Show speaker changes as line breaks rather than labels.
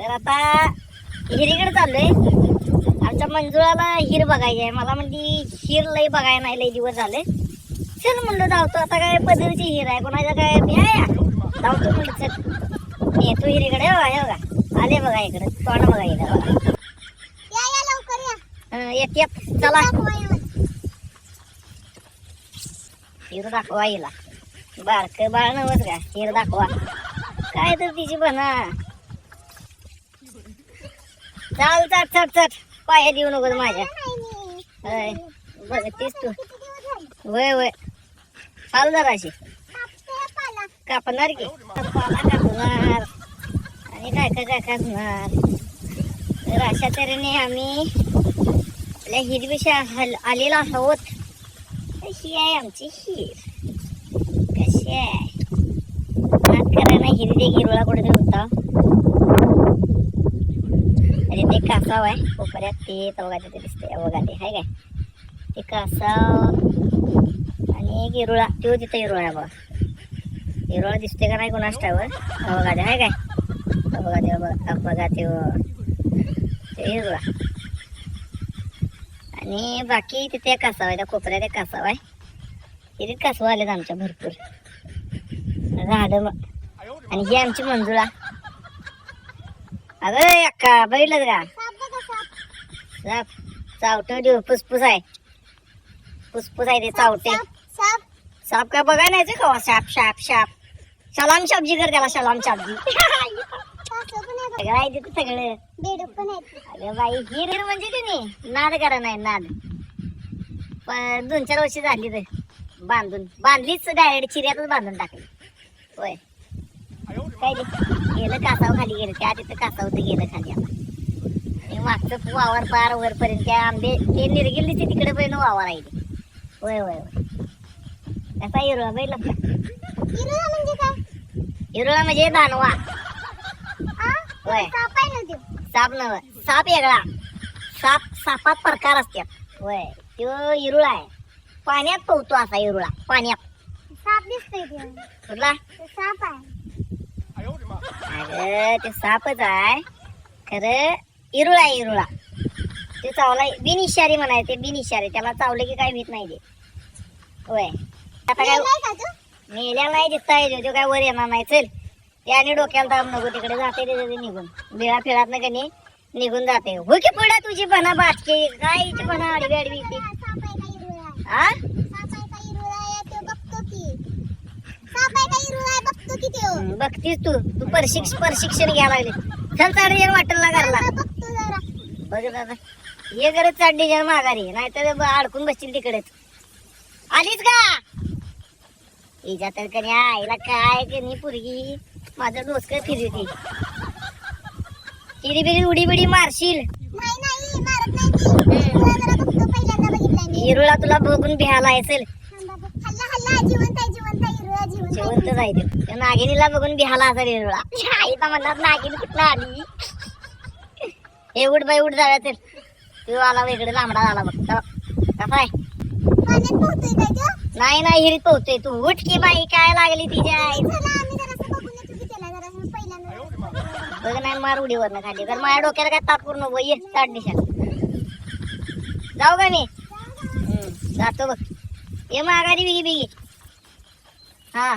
तर आता हिरीकडे चाललोय. आमच्या मंजुळाला हिर बघायची आहे मला म्हणती हिर लई बघायला नाही लई दिवस झाले. चल म्हणलं धावतो आता काय पदरची हिर आहे कोणाच्या काय मी आहे. धावतो म्हणलं चल. येतो हिरीकडे बघा. आले बघा इकडे. तोंड बघा इकडे. बघा.
या या लवकर या.
येत येत. चला. हिर दाखवा हिला. बारक बाळ नव्हत का? हिर दाखवा. काय तर तिची बना चाल चट चट चट पाया देऊ नको माझ्या. होय तू.
किती दिवस झाले?
वय वय. चाल जराशी. कापणार की? पाला कापणार. आणि काय काय काय कापणार तर अशा तऱ्हेने आम्ही आपल्या हिरवीशा हल आलेलो आहोत. कशी आहे आमची हिर? कशी आहे? नात करायला हिरवी हिरवळा कुठेतरी होता अरे ते कासाव आहे कोपऱ्यात ते बघा तिथे दिसते बघा ते आहे काय ते कासाव आणि एक हिरुळा तो तिथं हिरुळा आहे बघा हिरोळा दिसते का नाही कोणास ठावर हा आहे काय हा बघा ते बघा बघा ते ते आणि बाकी तिथे एक कासाव आहे त्या कोपऱ्यात एक कासाव आहे तिथे कासव आलेत आमच्या भरपूर झाडं मग आणि ही आमची मंजुळा अगं अक्का बैलच का
साप बघा
चावट देऊ. फुसफुस आहे. फुसफुस आहे ते चावटे.
साप, साप.
काय बघाय नाही का? साप साप साप. सलाम शाबजी कर त्याला सलाम शाबजी
बघा.
सगळं आहे तिथं सगळं. अगं बाई हिर म्हणजे की नाही? नाद करा नाही नाद. पण दोन चार वर्ष झाली तर बांधून. बांधलीच डायरेक्ट चिऱ्यातच बांधून टाकली. होय. काय गेलं कासाव खाली गेलं. त्या तिथं कासाव ते गेलं खाली आता. मागचं वावर पार वरपर्यंत. त्या आंबे ते निर्गिल्ली ते तिकडे पर्यंत वावर आहे. होय होय होय. कसा हिरोळा बैल
हिरवा म्हणजे काय?
हिरोळा म्हणजे दानवा.
आ?
होय.
साप आहे ना त्यो.
साप नव साप वेगळा. साप सापात प्रकार असतात. होय तो इरुळा आहे. पाण्यात पोहतो असा इरुळा पाण्यात.
साप दिसतोय त्यो.
कुठला?
तो साप आहे.
अगं ते सापच आहे. खरं इरुळा आहे इरुळा. ते चावला बिनइशारी म्हणायचे बिनइशारी त्याला चावले की काय भीत नाही ते होय. आता काय
मेलाय
नाही दिसता येतो तो काय वर येणार नाही. चल. ते आणि डोक्याला दाब नको. तिकडे जाते ते निघून. बिळा फिळात ना कणी निघून जाते. हो की पुढे तुझी बना बाटके. काय हिची बना आडवी आडवी
आहे आहे? आहे आहे आहे आहे
हं, बघतीस तू. तू प्रशिक्ष प्रशिक्षण घ्यायला लागले चल चाड ये वाटेल घरला बघ दादा. ये गरज चाडडी जण माघारी. नाहीतर ब- अडकून बसतील तिकडेच. आलीच का? हिच्या तर कधी आईला काय कनी पुरगी? माझं डोसकं फिरवती हिरी बिरी उडी बिडी मारशील.
ती.
हिरुळा तुला बघून भ्यायला असेल.
थांबा बघ. हल्ला हल्ला जिवंत आहे
त्या नागिनीला बघून बिहाला असेल हिरुळा आईचा म्हणतात नागिनी कुठला आली? हे उठ बाई उठ जाव्या चल. तू आला इकडे लांबडा झाला बघ. तो. कसा आहे? नाही नाही हिरीत पोहतोय तू. उठ की बाई काय लागली तिच्या आई. बघ नाही मार उडीवर खाली. तर माझ्या डोक्याला काय ताप पूर्ण ये ताट दिशा. जाऊ का मी? जातो बघ. ये माघारी बिगी बिगी. हा